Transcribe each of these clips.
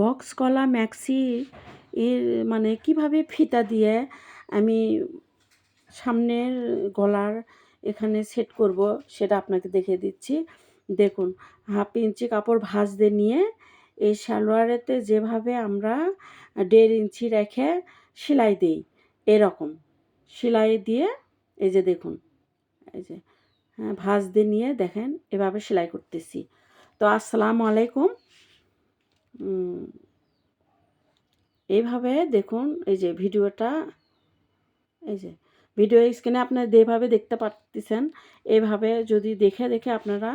Box কলা maxi এর মানে কীভাবে ফিতা দিয়ে আমি সামনের গলার এখানে সেট করব সেটা আপনাকে দেখে দিচ্ছি। দেখুন হাফ ইঞ্চি কাপড় ভাঁজ দিয়ে নিয়ে এই সালোয়ারেতে যেভাবে আমরা দেড় ইঞ্চি রেখে সেলাই দিই, এরকম। সেলাই দিয়ে, এই যে দেখুন, এই যে হ্যাঁ ভাঁজ দিয়ে নিয়ে দেখেন এভাবে সেলাই করতেছি। তো আসসালামু আলাইকুম। এইভাবে দেখুন, এই যে ভিডিওটা, এই যে ভিডিও স্ক্রিনে আপনারা যেভাবে দেখতে পারতেছেন, এভাবে যদি দেখে দেখে আপনারা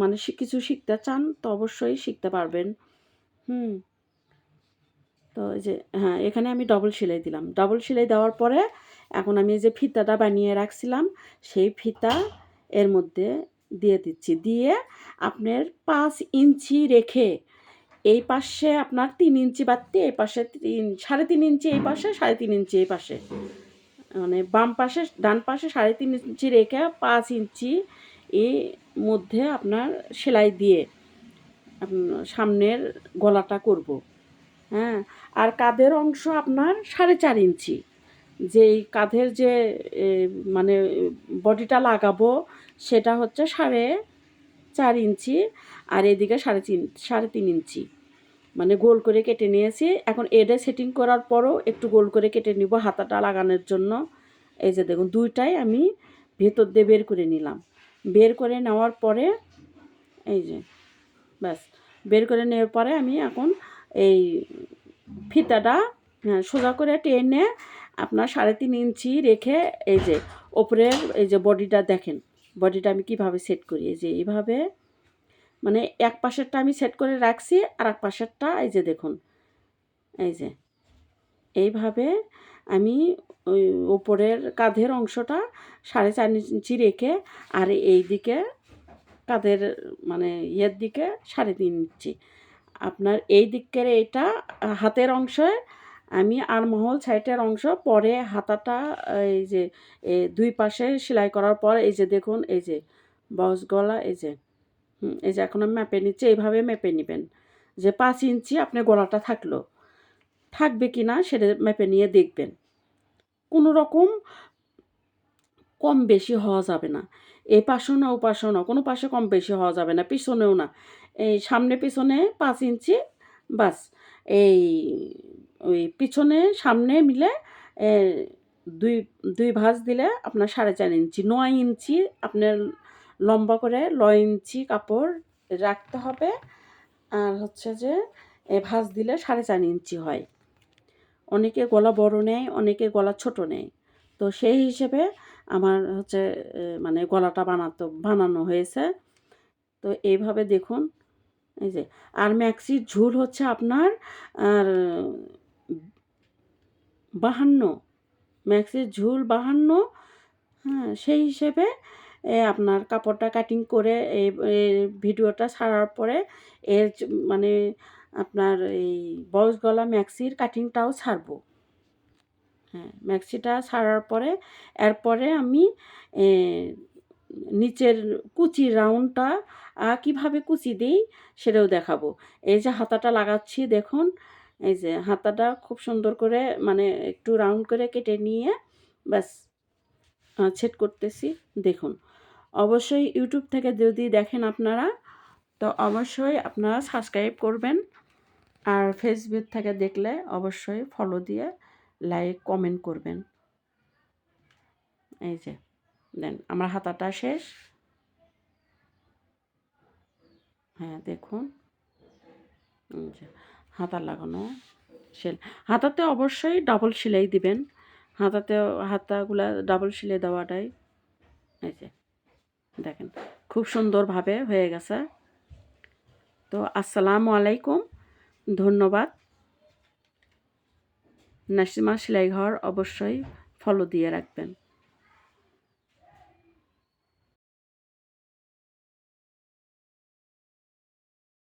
মানে কিছু শিখতে চান, তো অবশ্যই শিখতে পারবেন। হুম। তো এই যে হ্যাঁ এখানে আমি ডবল সেলাই দিলাম। ডবল সেলাই দেওয়ার পরে এখন আমি যে ফিতাটা বানিয়ে রাখছিলাম, সেই ফিতা এর মধ্যে দিয়ে দিচ্ছি। দিয়ে আপনার পাঁচ ইঞ্চি রেখে এই পাশে আপনার তিন ইঞ্চি বাড়তি এই পাশে তিন, সাড়ে তিন ইঞ্চি এই পাশে, সাড়ে তিন ইঞ্চি এই পাশে। মানে বাম পাশে, ডান পাশে সাড়ে তিন ইঞ্চি রেখে পাঁচ ইঞ্চি এই মধ্যে আপনার সেলাই দিয়ে সামনের গলাটা করব। হ্যাঁ আর কাঁধের অংশ আপনার সাড়ে চার ইঞ্চি। যে কাঁধের যে মানে বডিটা লাগাবো, সেটা হচ্ছে সাড়ে চার ইঞ্চি আর এদিকে সাড়ে তিন সাড়ে তিন ইঞ্চি। মানে গোল করে কেটে নিয়েছি। এখন এডে সেটিং করার পরও একটু গোল করে কেটে নিব হাতাটা লাগানোর জন্য। এই যে দেখুন দুইটাই আমি ভেতর দিয়ে বের করে নিলাম। বের করে নেওয়ার পরে এই যে ব্যাস বের করে নেওয়ার পরে আমি এখন এই ফিতাটা হ্যাঁ, সোজা করে টেনে আপনার সাড়ে তিন ইঞ্চি রেখে এই যে ওপরের এই যে বডিটা দেখেন। বডিটা আমি কীভাবে সেট করি? এই যে এইভাবে মানে এক পাশেরটা আমি সেট করে রাখছি, আর এক পাশেরটা এই যে দেখুন, এই যে। এইভাবে আমি ওই ওপরের কাঁধের অংশটা সাড়ে চার ইঞ্চি রেখে, আর এই দিকে কাঁধের মানে ইয়ের দিকে সাড়ে তিন ইঞ্চি। আপনার এই দিকের এইটা, হাতের অংশে আমি আরমহল সাইডের অংশ, পরে হাতাটা, এই যে দুই পাশে সেলাই করার পর, এই যে দেখুন, এই যে বস গলা, এই যে এই যে এখন আমি মেপে নিচ্ছি, এইভাবে মেপে নেবেন। যে পাঁচ ইঞ্চি আপনার গলাটা থাকল, থাকবে কি না সেটা মেপে নিয়ে দেখবেন। কোনো রকম কম বেশি হওয়া যাবে না। এই পাশেও না, ও পাশেও না, কোনো পাশে কম বেশি হওয়া যাবে না, পিছনেও না। এই সামনে পিছনে পাঁচ ইঞ্চি, বাস। এই ওই পিছনে, সামনে মিলে দুই দুই ভাঁজ দিলে আপনার সাড়ে চার ইঞ্চি। নয় ইঞ্চি আপনার লম্বা করে নয় ইঞ্চি কাপড় রাখতে হবে। আর হচ্ছে যে, এ ভাঁজ দিলে সাড়ে চার ইঞ্চি হয়। অনেকে গলা বড় নেয়, অনেকে গলা ছোট নেয়। তো সেই হিসেবে আমার হচ্ছে মানে গলাটা বানাতো, বানানো হয়েছে। তো এইভাবে দেখুন, এই যে, আর ম্যাক্সির ঝুল হচ্ছে আপনার, আর বাহান্ন, ম্যাক্সির ঝুল বাহান্ন হ্যাঁ সেই হিসেবে আপনার কাপড়টা কাটিং করে এই ভিডিওটা ছাড়ার পরে এর মানে আপনার এই বয়স গলা ম্যাক্সির কাটিংটাও ছাড়বো। হ্যাঁ ম্যাক্সিটা ছাড়ার পরে এরপরে আমি নিচের কুচি রাউন্ডটা কীভাবে কুচি দিই সেটাও দেখাবো। এই যে হাতাটা লাগাচ্ছি, দেখুন এই যে হাতাটা খুব সুন্দর করে মানে একটু রাউন্ড করে কেটে নিয়ে ব্যাস ছেট করতেছি। দেখুন, অবশ্যই ইউটিউব থেকে যদি দেখেন আপনারা, তো অবশ্যই আপনারা সাবস্ক্রাইব করবেন। আর ফেসবুক থেকে দেখলে অবশ্যই ফলো দিয়ে লাইক কমেন্ট করবেন। এই যে, দেন, আমার হাতাটা শেষ। হ্যাঁ দেখুন। যে হাতা লাগানো সেল হাতাতে অবশ্যই ডাবল সেলাই দিবেন। হাতাতে, হাতাগুলা ডাবল সেলাই দেওয়াটাই এই যে, দেখেন খুব সুন্দরভাবে হয়ে গেছে। তো আসসালামু আলাইকুম, ধন্যবাদ। নাসিমা সেলাই ঘর অবশ্যই ফলো দিয়ে রাখবেন।